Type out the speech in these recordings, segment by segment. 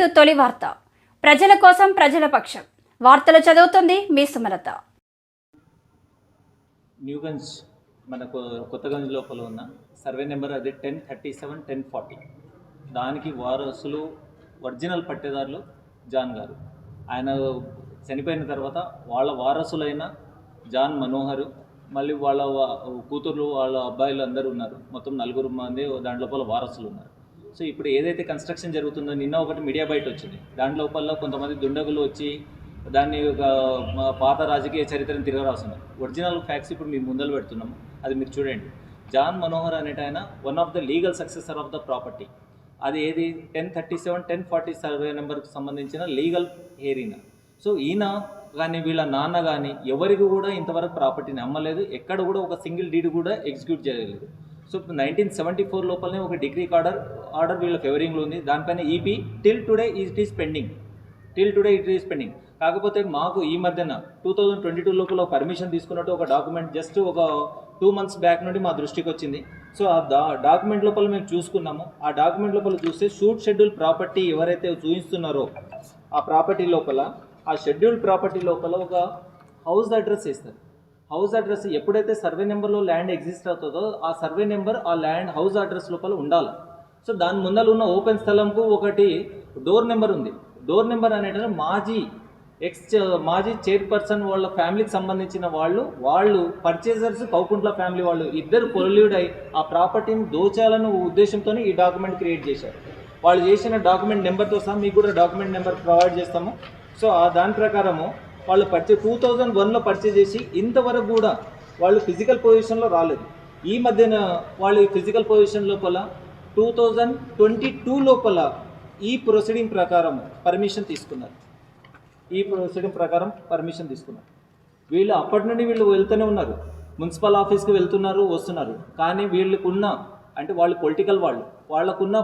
To తొలి వార్త. ప్రజల కోసం ప్రజల పక్షం. వార్తలు చదువుతుంది మీ సుమలత. న్యూగంజ్ మనకు కొత్తగంజ్ లోపల ఉన్న సర్వే నెంబర్ అది ten thirty seven ten forty. దానికి వారసులు ఒరిజినల్ పట్టేదారులు జాన్ గారు. ఆయన చనిపోయిన తర్వాత వాళ్ళ వారసులైన జాన్ మనోహర్ మళ్ళీ వాళ్ళ కూతుర్లు వాళ్ళ అబ్బాయిలు అందరూ ఉన్నారు. మొత్తం నలుగురు మంది దాని లోపల వారసులు ఉన్నారు. సో ఇప్పుడు ఏదైతే కన్స్ట్రక్షన్ జరుగుతుందో నిన్న ఒకటి మీడియా బయట వచ్చింది. దాని లోపల కొంతమంది దుండగులు వచ్చి దాన్ని ఒక పాత రాజకీయ చరిత్రను తిరగరాస్తున్నారు. ఒరిజినల్ ఫ్యాక్ట్స్ ఇప్పుడు మేము ముందలు పెడుతున్నాము. అది మీరు చూడండి. జాన్ మనోహర్ అనేట ఆయన one of the legal successor of the property అది ఏది? Ten thirty seven ten forty survey నెంబర్కి సంబంధించిన లీగల్ హేరీనా సో ఈయన కానీ వీళ్ళ నాన్న కానీ ఎవరికి కూడా ఇంతవరకు ప్రాపర్టీని అమ్మలేదు. ఎక్కడ కూడా ఒక సింగిల్ డీడ్ కూడా ఎగ్జిక్యూట్ చేయలేదు. సో నైన్టీన్ సెవెంటీ ఫోర్ లోపలనే ఒక డిగ్రీ ఆర్డర్ ఆర్డర్ వీళ్ళ ఫేవరింగ్లో ఉంది. దానిపైన EP till today it is pending till today it is pending కాకపోతే మాకు ఈ మధ్యన టూ థౌజండ్ ట్వంటీ టూ లోపల పర్మిషన్ తీసుకున్నట్టు ఒక డాక్యుమెంట్ జస్ట్ ఒక టూ మంత్స్ బ్యాక్ నుండి మా దృష్టికి వచ్చింది. సో ఆ డా డాక్యుమెంట్ లోపల మేము చూసుకున్నాము. ఆ డాక్యుమెంట్ లోపల చూస్తే షూట్ షెడ్యూల్ ప్రాపర్టీ ఎవరైతే చూపిస్తున్నారో ఆ ప్రాపర్టీ లోపల ఆ షెడ్యూల్ ప్రాపర్టీ లోపల ఒక హౌస్ అడ్రస్ ఇస్తారు హౌస్ అడ్రస్ ఎప్పుడైతే సర్వే నెంబర్లో ల్యాండ్ ఎగ్జిస్ట్ అవుతుందో ఆ సర్వే నెంబర్ ఆ ల్యాండ్ హౌస్ అడ్రస్ లోపల ఉండాలి. సో దాని ముందర ఉన్న ఓపెన్ స్థలంకు ఒకటి డోర్ నెంబర్ ఉంది. డోర్ నెంబర్ అనేట మాజీ ఎక్స్ మాజీ చైర్పర్సన్ వాళ్ళ ఫ్యామిలీకి సంబంధించిన వాళ్ళు వాళ్ళు పర్చేజర్స్ కౌకుంట్ల ఫ్యామిలీ వాళ్ళు ఇద్దరు కొల్యూడ్ అయి ఆ ప్రాపర్టీని దోచాలన్న ఉద్దేశంతో ఈ డాక్యుమెంట్ క్రియేట్ చేశారు. వాళ్ళు చేసిన డాక్యుమెంట్ నెంబర్తో సహా మీకు కూడా డాక్యుమెంట్ నెంబర్ ప్రొవైడ్ చేస్తాము. సో ఆ దాని ప్రకారము వాళ్ళు పర్చే టూ థౌజండ్ వన్లో పర్చేజ్ చేసి ఇంతవరకు కూడా వాళ్ళు ఫిజికల్ పొజిషన్లో రాలేదు. ఈ మధ్యన వాళ్ళు ఫిజికల్ పొజిషన్ లోపల టూ థౌజండ్ ట్వంటీ టూ లోపల ఈ ప్రొసీడింగ్ ప్రకారం పర్మిషన్ తీసుకున్నారు. ఈ ప్రొసీడింగ్ ప్రకారం పర్మిషన్ తీసుకున్నారు. వీళ్ళు అప్పటి నుండి వీళ్ళు వెళ్తూనే ఉన్నారు. మున్సిపల్ ఆఫీస్కి వెళ్తున్నారు వస్తున్నారు. కానీ వీళ్ళకున్న అంటే వాళ్ళు పొలిటికల్ వాళ్ళు. వాళ్ళకున్న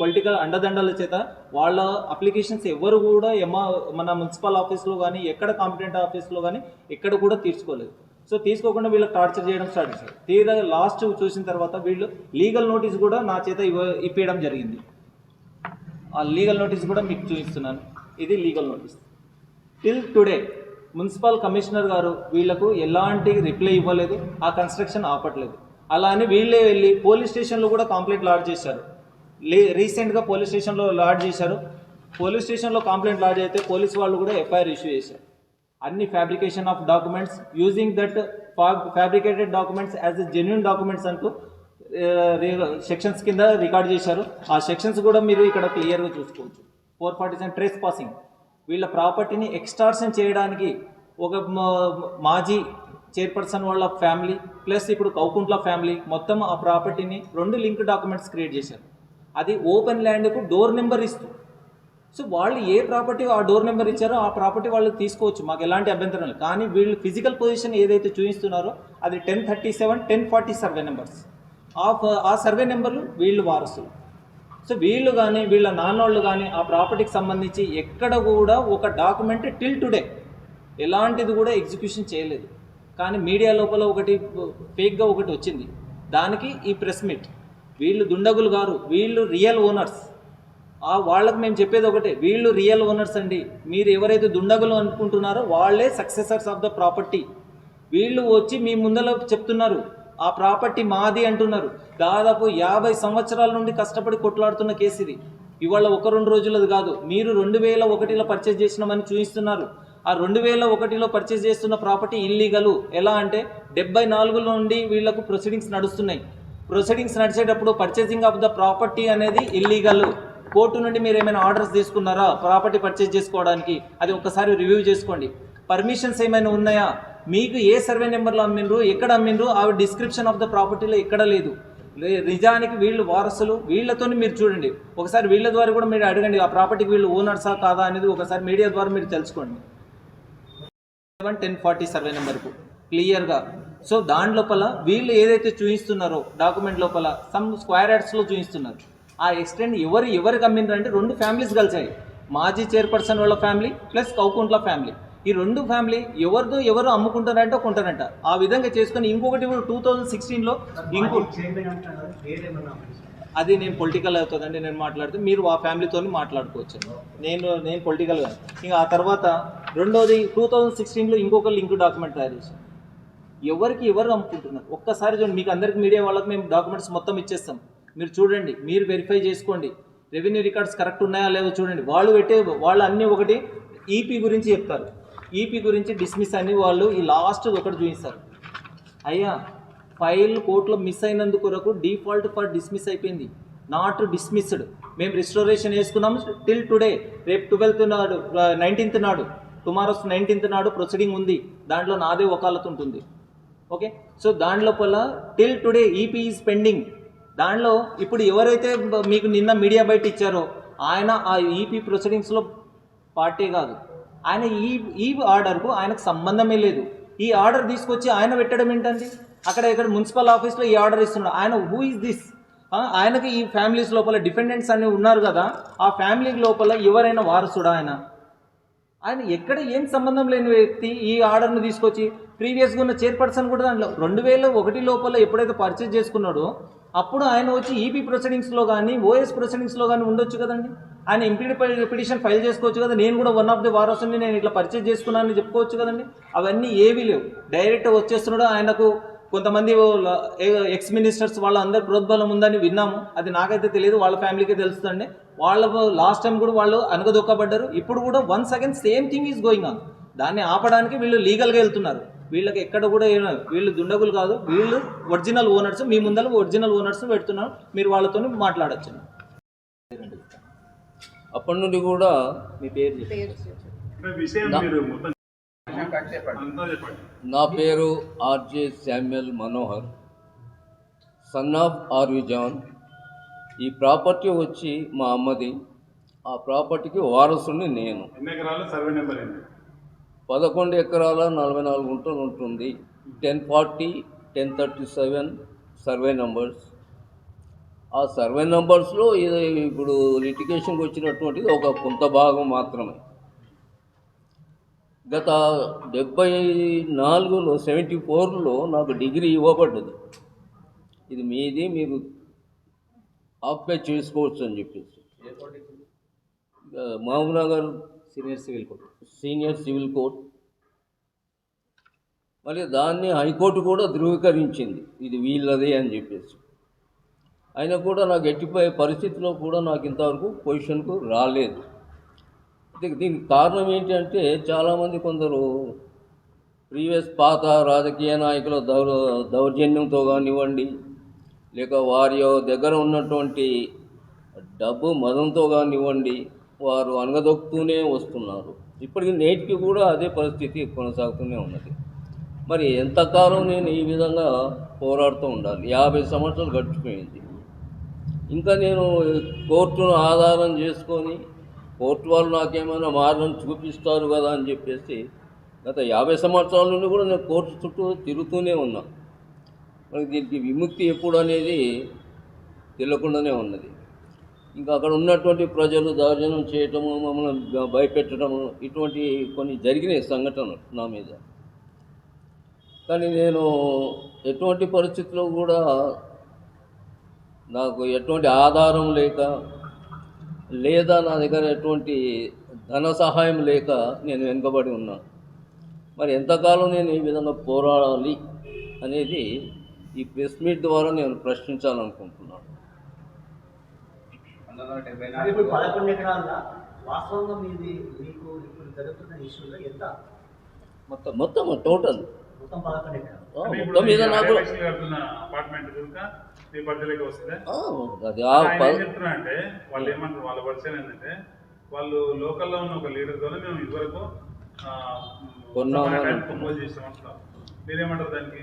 పొలిటికల్ అండదండల చేత వాళ్ళ అప్లికేషన్స్ ఎవరు కూడా ఎమా మన మున్సిపల్ ఆఫీస్లో కానీ ఎక్కడ కాంపిటెంట్ ఆఫీస్లో కానీ ఎక్కడ కూడా తీర్చుకోలేదు. సో తీసుకోకుండా వీళ్ళు టార్చర్ చేయడం స్టార్ట్ చేశారు. తీరా లాస్ట్ చూసిన తర్వాత వీళ్ళు లీగల్ నోటీస్ కూడా నా చేత ఇవ్వ ఇప్పించడం జరిగింది. ఆ లీగల్ నోటీస్ కూడా మీకు చూపిస్తున్నాను. ఇది legal notice till today municipal commissioner గారు వీళ్ళకు ఎలాంటి రిప్లై ఇవ్వలేదు ఆ కన్స్ట్రక్షన్ ఆపట్లేదు. అలా అని వీళ్ళే వెళ్ళి పోలీస్ స్టేషన్లో కూడా కంప్లైంట్ లాడ్జ్ చేశారు. లే రీసెంట్గా పోలీస్ స్టేషన్లో లాడ్జ్ చేశారు. పోలీస్ స్టేషన్లో కంప్లైంట్ లాడ్జ్ అయితే పోలీస్ వాళ్ళు కూడా ఎఫ్ఐఆర్ ఇష్యూ చేశారు. అన్ని fabrication of documents using that fabricated documents as a genuine documents అంటూ సెక్షన్స్ కింద రికార్డ్ చేశారు. ఆ సెక్షన్స్ కూడా మీరు ఇక్కడ క్లియర్గా చూసుకోవచ్చు. Four forty seven trespassing వీళ్ళ ప్రాపర్టీని ఎక్స్టార్షన్ చేయడానికి ఒక మాజీ చైర్పర్సన్ వాళ్ళ ఫ్యామిలీ ప్లస్ ఇప్పుడు కౌకుంట్ల ఫ్యామిలీ మొత్తం ఆ ప్రాపర్టీని రెండు లింక్ డాక్యుమెంట్స్ క్రియేట్ చేశారు. అది ఓపెన్ ల్యాండ్కు డోర్ నెంబర్ ఇస్తూ. సో వాళ్ళు ఏ ప్రాపర్టీ ఆ డోర్ నెంబర్ ఇచ్చారో ఆ ప్రాపర్టీ వాళ్ళు తీసుకోవచ్చు మాకు ఎలాంటి అభ్యంతరం లేదు. కానీ వీళ్ళు ఫిజికల్ పొజిషన్ ఏదైతే చూపిస్తున్నారో అది ten thirty seven ten forty survey numbers ఆ ఫ- ఆ సర్వే నెంబర్లు వీళ్ళు వారసులు. సో వీళ్ళు కానీ వీళ్ళ నాన్నోళ్ళు కానీ ఆ ప్రాపర్టీకి సంబంధించి ఎక్కడ కూడా ఒక డాక్యుమెంట్ టిల్ టుడే ఎలాంటిది కూడా ఎగ్జిక్యూషన్ చేయలేదు. కానీ మీడియా లోపల ఒకటి ఫేక్గా ఒకటి వచ్చింది. దానికి ఈ ప్రెస్ మీట్. వీళ్ళు దుండగులు గారు వీళ్ళు రియల్ ఓనర్స్. ఆ వాళ్ళకి మేము చెప్పేది ఒకటే వీళ్ళు రియల్ ఓనర్స్ అండి. మీరు ఎవరైతే దుండగులు అనుకుంటున్నారో వాళ్ళే సక్సెసర్స్ ఆఫ్ ద ప్రాపర్టీ. వీళ్ళు వచ్చి మీ ముందర చెప్తున్నారు ఆ ప్రాపర్టీ మాది అంటున్నారు. దాదాపు యాభై సంవత్సరాల నుండి కష్టపడి కొట్లాడుతున్న కేసు ఇది. ఇవాళ ఒక రెండు రోజులది కాదు మీరు రెండు వేల ఒకటిలో పర్చేజ్ చేసినామని చూపిస్తున్నారు ఆ రెండు వేల ఒకటిలో పర్చేజ్ చేస్తున్న ప్రాపర్టీ ఇల్లీగలు ఎలా అంటే డెబ్బై నాలుగులో నుండి వీళ్ళకు ప్రొసీడింగ్స్ నడుస్తున్నాయి. ప్రొసీడింగ్స్ నడిచేటప్పుడు పర్చేసింగ్ ఆఫ్ ద ప్రాపర్టీ అనేది ఇల్లీగల్ కోర్టు నుండి మీరు ఏమైనా ఆర్డర్స్ తీసుకున్నారా? ప్రాపర్టీ పర్చేజ్ చేసుకోవడానికి. అది ఒకసారి రివ్యూ చేసుకోండి. పర్మిషన్స్ ఏమైనా ఉన్నాయా? మీకు ఏ సర్వే నెంబర్లో అమ్మిండ్రు? ఎక్కడ అమ్మిండ్రు? ఆ డిస్క్రిప్షన్ ఆఫ్ ద ప్రాపర్టీలో ఎక్కడ లేదు. లే- నిజానికి వీళ్ళు వారసులు. వీళ్ళతోని మీరు చూడండి. ఒకసారి వీళ్ళ ద్వారా కూడా మీరు అడగండి. ఆ ప్రాపర్టీకి వీళ్ళు ఓనర్సా కాదా అనేది ఒకసారి మీడియా ద్వారా మీరు తెలుసుకోండి. సెవెన్ టెన్ ఫార్టీ సర్వే నెంబర్కు క్లియర్గా సో దాని లోపల వీళ్ళు ఏదైతే చూపిస్తున్నారో డాక్యుమెంట్ లోపల సమ్ స్క్వేర్ యార్డ్స్లో చూపిస్తున్నారు ఆ ఎక్స్టెండ్ ఎవరు ఎవరికి అమ్మిండ్రు అంటే రెండు ఫ్యామిలీస్ కలిసాయి మాజీ చైర్పర్సన్ వాళ్ళ ఫ్యామిలీ ప్లస్ కౌకుంట్ల ఫ్యామిలీ ఈ రెండు ఫ్యామిలీ ఎవరిదో ఎవరు అమ్ముకుంటారంటే కొంటారంట. ఆ విధంగా చేసుకొని ఇంకొకటి టూ థౌజండ్ సిక్స్టీన్లో ఇంకో అది నేను పొలిటికల్ అవుతుందండి నేను మాట్లాడితే మీరు ఆ ఫ్యామిలీతో మాట్లాడుకోవచ్చు నేను నేను పొలిటికల్గా ఇంకా ఆ తర్వాత రెండోది టూ థౌజండ్ సిక్స్టీన్లో ఇంకొక లింక్ డాక్యుమెంట్ తయారు చేశాను ఎవరికి ఎవరు అమ్ముకుంటున్నారు ఒక్కసారి చూడండి మీకు అందరికి మీడియా వాళ్ళకి మేము డాక్యుమెంట్స్ మొత్తం ఇచ్చేస్తాం. మీరు చూడండి మీరు వెరిఫై చేసుకోండి. రెవెన్యూ రికార్డ్స్ కరెక్ట్ ఉన్నాయా లేవో చూడండి. వాళ్ళు పెట్టే వాళ్ళు అన్నీ ఒకటి ఈపీ గురించి చెప్తారు. ఈపీ గురించి డిస్మిస్ అని వాళ్ళు ఈ లాస్ట్ ఒకటి చూపిస్తారు. అయ్యా ఫైల్ కోర్టులో మిస్ అయినందు కొరకు డిఫాల్ట్ ఫర్ డిస్మిస్ అయిపోయింది. నాట్ డిస్మిస్డ్ మేము రిస్టోరేషన్ వేసుకున్నాము టిల్ టుడే రేపు ట్వెల్త్ నాడు నైన్టీన్త్ నాడు. టుమారోస్ నైన్టీన్త్ నాడు ప్రొసీడింగ్ ఉంది. దాంట్లో నాదే వకాలత్ ఉంటుంది. ఓకే సో దాని till today EP is pending దానిలో ఇప్పుడు ఎవరైతే మీకు నిన్న మీడియా బయట ఇచ్చారో ఆయన ఆ ఈపీ ప్రొసీడింగ్స్లో పార్టీ కాదు. ఆయన ఈ ఈ ఆర్డర్కు ఆయనకు సంబంధమే లేదు. ఈ ఆర్డర్ తీసుకొచ్చి ఆయన పెట్టడం ఏంటండి? అక్కడ ఇక్కడ మున్సిపల్ ఆఫీస్లో ఈ ఆర్డర్ ఇస్తున్నాడు. ఆయన హూ ఇస్ దిస్ ఆయనకి ఈ ఫ్యామిలీస్ లోపల డిపెండెంట్స్ అన్ని ఉన్నారు కదా ఆ ఫ్యామిలీ లోపల ఎవరైనా వారసుడా ఆయన? ఆయన ఎక్కడ ఏం సంబంధం లేని వ్యక్తి ఈ ఆర్డర్ను తీసుకొచ్చి ప్రీవియస్గా ఉన్న చైర్పర్సన్ కూడా దాంట్లో రెండు వేల ఒకటి లోపల ఎప్పుడైతే పర్చేజ్ చేసుకున్నాడో అప్పుడు ఆయన వచ్చి ఈపీ ప్రొసీడింగ్స్లో కానీ ఓఎస్ ప్రొసీడింగ్స్లో కానీ ఉండొచ్చు కదండి. ఆయన ఎంపీడీ పిటిషన్ ఫైల్ చేసుకోవచ్చు కదా నేను కూడా వన్ ఆఫ్ ది వారసుని నేను ఇట్లా పర్చేజ్ చేసుకున్నానని చెప్పుకోవచ్చు కదండి. అవన్నీ ఏవీ లేవు. డైరెక్ట్ వచ్చేస్తున్నాడు ఆయనకు కొంతమంది ఎక్స్ మినిస్టర్స్ వాళ్ళ అందరు ప్రోద్బలం ఉందని విన్నాము. అది నాకైతే తెలియదు వాళ్ళ ఫ్యామిలీకి తెలుస్తుందండి. వాళ్ళ లాస్ట్ టైం కూడా వాళ్ళు అనగదొక్కబడ్డారు. ఇప్పుడు కూడా once again same thing is going on దాన్ని ఆపడానికి వీళ్ళు లీగల్గా వెళ్తున్నారు. వీళ్ళకి ఎక్కడ కూడా వీళ్ళు దుండగులు కాదు. వీళ్ళు ఒరిజినల్ ఓనర్స్ మీ ముందర ఒరిజినల్ ఓనర్స్ పెడుతున్నారు మీరు వాళ్ళతో మాట్లాడచ్చు. అప్పటి నుండి కూడా మీ పేరు నా పేరు RJ Samuel Manohar. Son of RV John ఈ ప్రాపర్టీ వచ్చి మా అమ్మది. ఆ ప్రాపర్టీకి వారసుని నేను. ఎన్ని ఎకరాలు? సర్వే నెంబర్ ఏంటి? పదకొండు ఎకరాల నలభై నాలుగు గుంటలు ఉంటుంది. Ten forty ten thirty seven survey numbers ఆ సర్వే నంబర్స్లో ఇది ఇప్పుడు లిటిగేషన్కి వచ్చినటువంటిది ఒక కొంత భాగం మాత్రమే. గత డెబ్బై నాలుగులో సెవెంటీ ఫోర్లో నాకు డిగ్రీ ఇవ్వబడ్డది. ఇది మీది మీరు ఆక్యుపై చేసుకోవచ్చు అని చెప్పేసి. Mahabubnagar senior civil court. Senior civil court. మరి దాన్ని హైకోర్టు కూడా ధృవీకరించింది. ఇది వీళ్ళదే అని చెప్పేసి. అయినా కూడా నాకు ఎట్టిపోయే పరిస్థితిలో కూడా నాకు ఇంతవరకు పొజిషన్కు రాలేదు. దీనికి కారణం ఏంటంటే చాలామంది కొందరు ప్రీవియస్ పాత రాజకీయ నాయకుల దౌర దౌర్జన్యంతో కానివ్వండి లేక వారి దగ్గర ఉన్నటువంటి డబ్బు మదంతో కానివ్వండి వారు అనగదొక్కుతూనే వస్తున్నారు. ఇప్పటికి నేటికి కూడా అదే పరిస్థితి కొనసాగుతూనే ఉన్నది. మరి ఎంతకాలం నేను ఈ విధంగా పోరాడుతూ ఉండాలి? యాభై సంవత్సరాలు గడిచిపోయింది. ఇంకా నేను కోర్టును ఆధారం చేసుకొని కోర్టు వాళ్ళు నాకేమైనా మార్గం చూపిస్తారు కదా అని చెప్పేసి గత యాభై సంవత్సరాల నుండి కూడా నేను కోర్టు చుట్టూ తిరుగుతూనే ఉన్నా. మనకి దీనికి విముక్తి ఎప్పుడు అనేది తెలియకుండానే ఉన్నది. ఇంకా అక్కడ ఉన్నటువంటి ప్రజలు దౌర్జన్యం చేయటము మమ్మల్ని భయపెట్టడము ఇటువంటి కొన్ని జరిగినాయి సంఘటనలు నా మీద. కానీ నేను ఎటువంటి పరిస్థితుల్లో కూడా నాకు ఎటువంటి ఆధారం లేక లేదా నా దగ్గర ఎటువంటి ధన సహాయం లేక నేను వెనుకబడి ఉన్నా. మరి ఎంతకాలం నేను ఈ విధంగా పోరాడాలి అనేది ఈ ప్రెస్ మీట్ ద్వారా నేను ప్రశ్నించాలనుకుంటున్నాను. మొత్తం మొత్తం టోటల్ మొత్తం మీద నాకు మీ పరిధిలోకి వస్తుందా? చెప్తున్నా అంటే వాళ్ళు ఏమంటారు వాళ్ళ వర్షన్ ఏంటంటే వాళ్ళు లోకల్లో ఉన్న ఒక లీడర్ ద్వారా మేము ఇదివరకు అంటున్నారు. ప్రపోజ్ చేసామంటున్నారు మీరేమంటారు దానికి?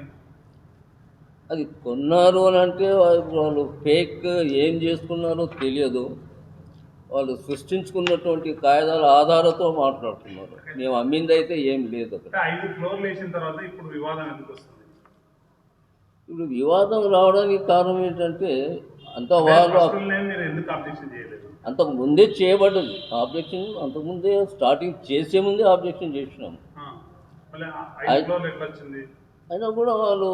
అది కొన్నారు అని అంటే వాళ్ళు ఫేక్ ఏం చేసుకున్నారో తెలియదు. వాళ్ళు సృష్టించుకున్నటువంటి కాగితాల ఆధారంతో మాట్లాడుతున్నారు. మేము అమ్మింది అయితే ఏం లేదు ఐదు ఫ్లోర్లు వేసిన తర్వాత ఇప్పుడు వివాదం ఎందుకు వస్తుంది? ఇప్పుడు వివాదం రావడానికి కారణం ఏంటంటే అంత వాళ్ళు అంతకు ముందే చేయబడ్డది. ఆబ్జెక్షన్ అంతకుముందే స్టార్టింగ్ చేసే ముందే ఆబ్జెక్షన్ చేసినాము. అయినా కూడా వాళ్ళు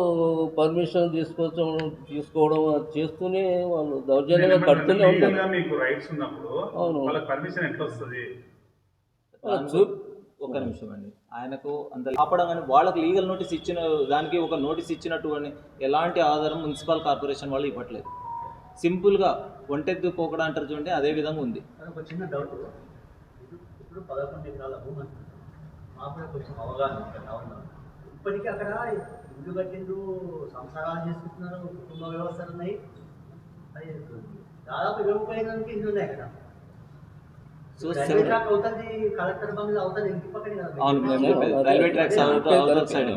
పర్మిషన్ తీసుకోవడం తీసుకోవడం చేస్తూనే వాళ్ళు దౌర్జన్యంగా కడుతూనే ఉంటారు అవును. పర్మిషన్ ఎట్లా వస్తుంది? ఒక్క నిమిషం అండి. ఆయనకు అంత ఆపడం కానీ వాళ్ళకి లీగల్ నోటీస్ ఇచ్చిన దానికి ఒక నోటీస్ ఇచ్చినట్టు అని ఎలాంటి ఆధారం మున్సిపల్ కార్పొరేషన్ వాళ్ళు ఇవ్వట్లేదు. సింపుల్గా ఒంటెద్దు పోకడ అంటారు చూడండి అదే విధంగా ఉంది. ఒక చిన్న డౌట్. ఇప్పుడు పదకొండు ఎకరాల భూమి మాకు కొంచెం అవగాహన ఇప్పటికీ అక్కడ ఇల్లు కట్టిండ్రు సంసారాలు చేసుకుంటున్నారు కుటుంబ వ్యవస్థలు ఉన్నాయి. దాదాపు ఇరవై ఐదు ఇల్లు ఉన్నాయి అక్కడ అవును. అదే. రైల్వే ట్రాక్స్ అదే. సైడ్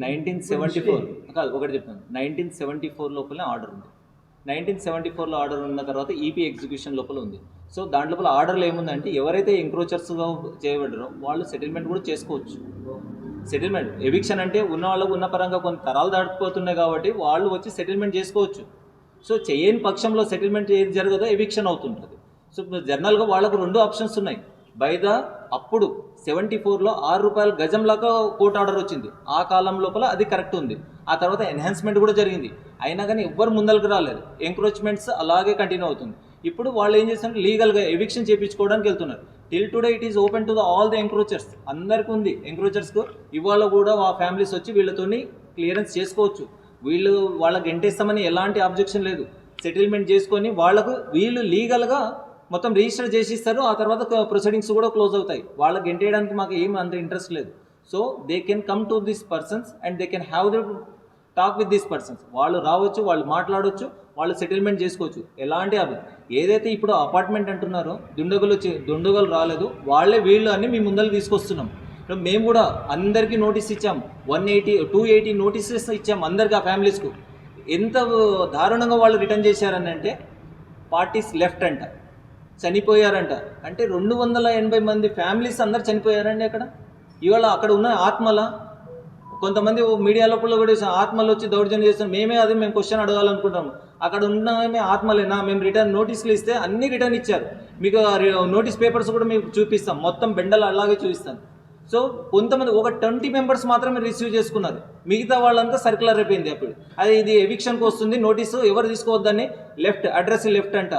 నైన్టీన్ సెవెంటీ ఫోర్ కాదు ఒకటి చెప్తాను. నైన్టీన్ సెవెంటీ ఫోర్ లోపలే ఆర్డర్ ఉంది. నైన్టీన్ సెవెంటీ ఫోర్లో ఆర్డర్ ఉన్న తర్వాత ఈపీ ఎగ్జిక్యూషన్ లోపల ఉంది. సో దాంట్ లోపల ఆర్డర్లో ఏముందంటే ఎవరైతే ఎంక్రోచర్స్గా చేయబడ్డారో వాళ్ళు సెటిల్మెంట్ కూడా చేసుకోవచ్చు. సెటిల్మెంట్ ఎవిక్షన్ అంటే ఉన్న వాళ్ళకు ఉన్న పరంగా కొన్ని తరాలు దాటిపోతున్నాయి కాబట్టి వాళ్ళు వచ్చి సెటిల్మెంట్ చేసుకోవచ్చు. సో చేయని పక్షంలో సెటిల్మెంట్ ఏది జరగదో ఎవిక్షన్ అవుతుంటుంది. సో జనరల్గా వాళ్ళకు రెండు ఆప్షన్స్ ఉన్నాయి. బై ద అప్పుడు సెవెంటీ ఫోర్లో ఆరు రూపాయల గజంలాగా కోర్టు ఆర్డర్ వచ్చింది. ఆ కాలం లోపల అది కరెక్ట్ ఉంది. ఆ తర్వాత ఎన్హాన్స్మెంట్ కూడా జరిగింది. అయినా కానీ ఎవ్వరు ముందలకు రాలేదు. ఎంక్రోచ్మెంట్స్ అలాగే కంటిన్యూ అవుతుంది. ఇప్పుడు వాళ్ళు ఏం చేస్తున్నారు? లీగల్గా ఎవిక్షన్ చేయించుకోవడానికి వెళ్తున్నారు. Till today it is open to the all the encroachers అందరికీ ఉంది. ఎంక్రోచర్స్కు ఇవాళ కూడా ఆ ఫ్యామిలీస్ వచ్చి వీళ్ళతోని క్లియరెన్స్ చేసుకోవచ్చు. వీళ్ళు వాళ్ళకి ఎంటేస్తామని ఎలాంటి అబ్జెక్షన్ లేదు. సెటిల్మెంట్ చేసుకొని వాళ్ళకు వీళ్ళు లీగల్గా మొత్తం రిజిస్టర్ చేసి ఇస్తారు ఆ తర్వాత ప్రొసీడింగ్స్ కూడా క్లోజ్ అవుతాయి. వాళ్ళకి ఎంటేయడానికి మాకు ఏం అంత ఇంట్రెస్ట్ లేదు. So they can come to this persons and they can have the talk with these persons వాళ్ళు రావచ్చు వాళ్ళు మాట్లాడవచ్చు వాళ్ళు సెటిల్మెంట్ చేసుకోవచ్చు. ఎలాంటి అభి ఏదైతే ఇప్పుడు అపార్ట్మెంట్ అంటున్నారో దుండగులు వచ్చి దుండగులు రాలేదు. వాళ్ళే వీళ్ళు అని మీ ముందర తీసుకొస్తున్నాం. మేము కూడా అందరికీ నోటీస్ ఇచ్చాం. One eighty two eighty notices ఇచ్చాం అందరికీ ఆ ఫ్యామిలీస్కు. ఎంత దారుణంగా వాళ్ళు రిటర్న్ చేశారని అంటే పార్టీస్ లెఫ్ట్ అంట చనిపోయారంట. అంటే రెండు వందల ఎనభై మంది ఫ్యామిలీస్ అందరు చనిపోయారండి అక్కడ. ఇవాళ అక్కడ ఉన్న ఆత్మల కొంతమంది మీడియా లోపల కూడా ఆత్మలు వచ్చి దౌర్జన్యం చేస్తాం మేమే అది మేము క్వశ్చన్ అడగాలనుకుంటాము అక్కడ ఉన్న ఆత్మలేనా? మేము రిటర్న్ నోటీసులు ఇస్తే అన్నీ రిటర్న్ ఇచ్చారు. మీకు నోటీస్ పేపర్స్ కూడా మీకు చూపిస్తాం. మొత్తం బెండలు అలాగే చూపిస్తాను సో కొంతమంది ఒక ట్వంటీ మెంబర్స్ మాత్రమే రిసీవ్ చేసుకున్నారు. మిగతా వాళ్ళంతా సర్కులర్ అయిపోయింది అప్పుడు. అది ఇది ఎవిక్షన్కి వస్తుంది నోటీసు ఎవరు తీసుకోవద్దని లెఫ్ట్ అడ్రస్ లెఫ్ట్ అంట.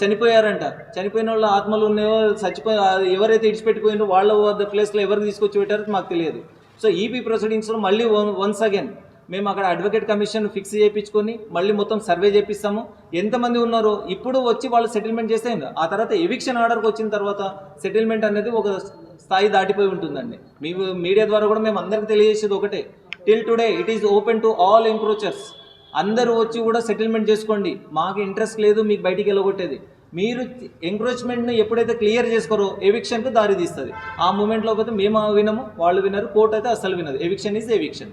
చనిపోయారంట. చనిపోయిన వాళ్ళ ఆత్మలు ఉన్నాయో చచ్చిపోయి ఎవరైతే ఇడిచిపెట్టిపోయినో వాళ్ళ వద్ద ప్లేస్లో ఎవరు తీసుకొచ్చి పెట్టారో మాకు తెలియదు. సో ఈపీ ప్రొసీడింగ్స్లో మళ్ళీ వన్స్ అగైన్ మేము అక్కడ అడ్వకేట్ కమిషన్ ఫిక్స్ చేయించుకొని మళ్ళీ మొత్తం సర్వే చేపిస్తాము. ఎంతమంది ఉన్నారో ఇప్పుడు వచ్చి వాళ్ళు సెటిల్మెంట్ చేస్తే ఆ తర్వాత ఎవిక్షన్ ఆర్డర్కి వచ్చిన తర్వాత సెటిల్మెంట్ అనేది ఒక స్థాయి దాటిపోయి ఉంటుందండి. మీ మీడియా ద్వారా కూడా మేము అందరికీ తెలియజేసేది ఒకటే. Till today it is open to all encroachers అందరూ వచ్చి కూడా సెటిల్మెంట్ చేసుకోండి. మాకు ఇంట్రెస్ట్ లేదు మీకు బయటికి వెళ్ళగొట్టేది. మీరు ఎంక్రోచ్మెంట్ని ఎప్పుడైతే క్లియర్ చేసుకోరో ఎవిక్షన్కు దారి తీస్తుంది. ఆ మూమెంట్లో పోతే మేము వినము వాళ్ళు వినరు కోర్టు అయితే అసలు వినదు. Eviction is eviction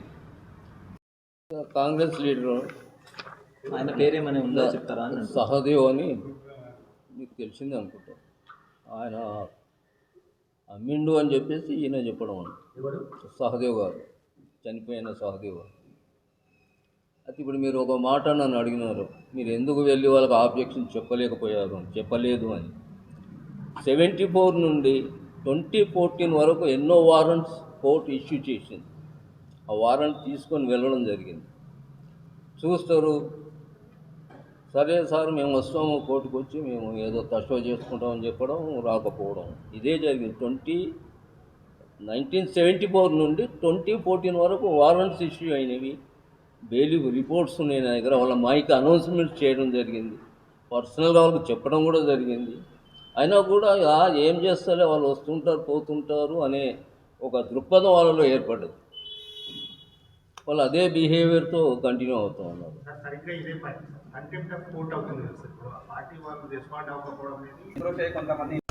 Congress leader ఆయన పేరేమైనా ఉందో చెప్తారా. సహదేవ్ అని మీకు తెలిసిందే అనుకుంటా. ఆయన అమ్మిండు అని చెప్పేసి ఈయన చెప్పడం ఎవరు? సహదేవ్ గారు. చనిపోయిన సహదేవ్ గారు. అయితే ఇప్పుడు మీరు ఒక మాట నన్ను అడిగినారు. మీరు ఎందుకు వెళ్ళి వాళ్ళకి ఆబ్జెక్షన్ చెప్పలేకపోయారు? చెప్పలేదు అని. సెవెంటీ ఫోర్ నుండి ట్వంటీ ఫోర్టీన్ వరకు ఎన్నో వారెంట్స్ కోర్టు ఇష్యూ చేసింది. ఆ వారెంట్ తీసుకొని వెళ్ళడం జరిగింది. చూస్తారు సరే సార్ మేము వస్తాము కోర్టుకు వచ్చి మేము ఏదో తక్కువ చేసుకుంటామని చెప్పడం రాకపోవడం. ఇదే జరిగింది. ట్వంటీ నైన్టీన్ సెవెంటీ ఫోర్ నుండి ట్వంటీ ఫోర్టీన్ వరకు వారెంట్స్ ఇష్యూ అయినవి. బెయిలీ రిపోర్ట్స్ ఉన్నాయి నా దగ్గర. వాళ్ళ మైక్ అనౌన్స్మెంట్ చేయడం జరిగింది. పర్సనల్గా వాళ్ళకి చెప్పడం కూడా జరిగింది. అయినా కూడా ఏం చేస్తారో వాళ్ళు వస్తుంటారు పోతుంటారు అనే ఒక దృక్పథం వాళ్ళలో ఏర్పడదు. వాళ్ళు అదే బిహేవియర్తో కంటిన్యూ అవుతూ ఉన్నారు. సార్